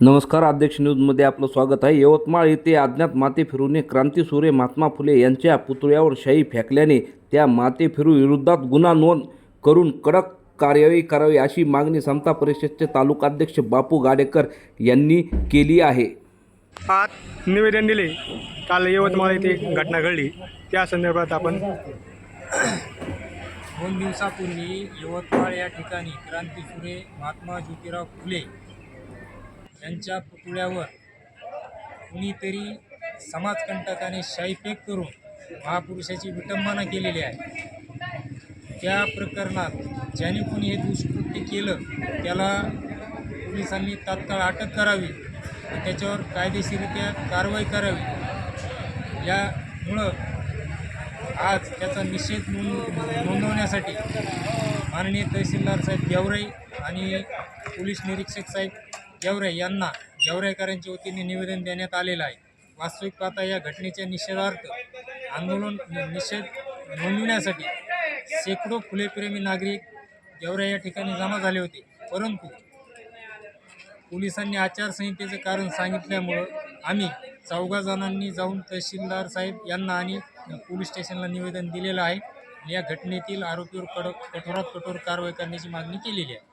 नमस्कार अध्यक्ष न्यूजमध्ये आपलं स्वागत आहे. यवतमाळ येथे अज्ञात माते फिरूने क्रांतीसूर्य महात्मा फुले यांच्या पुतळ्यावर शाई फेकल्याने त्या माते फिरू विरोधात गुन्हा नोंद करून कडक कार्यवाही करावी अशी मागणी समता परिषदचे तालुकाध्यक्ष बापू गाडेकर यांनी केली आहे. आज निवेदन दिले. काल यवतमाळ येथे घटना घडली. त्या संदर्भात आपण दोन दिवसापूर्वी यवतमाळ या ठिकाणी क्रांतीसूर्य महात्मा ज्योतिराव फुले त्यांच्या पुतळ्यावर कुणीतरी समाजकंटकाने शाईफेक करून महापुरुषाची विटंबना केलेली आहे. त्या प्रकरणात ज्याने कोणी हे दुष्कृत्य केलं त्याला पोलिसांनी तात्काळ अटक करावी त्याच्यावर कायदेशीररित्या कारवाई करावी. यामुळं आज त्याचा निषेध नोंदवण्यासाठी माननीय तहसीलदार साहेब गेवराई आणि पोलीस निरीक्षक साहेब गेवराई यांना गेवराईकरांच्या वतीने निवेदन देण्यात आलेलं आहे. वास्तविक पाहता या घटनेच्या निषेधार्थ आंदोलन निषेध नोंदविण्यासाठी शेकडो फुलेप्रेमी नागरिक गेवराई या ठिकाणी जमा झाले होते. परंतु पोलिसांनी आचारसंहितेचं कारण सांगितल्यामुळं आम्ही चौघा जणांनी जाऊन तहसीलदार साहेब यांना आणि पोलीस स्टेशनला निवेदन दिलेलं आहे. या घटनेतील आरोपीवर कडक कठोरात कठोर कारवाई करण्याची मागणी केलेली आहे.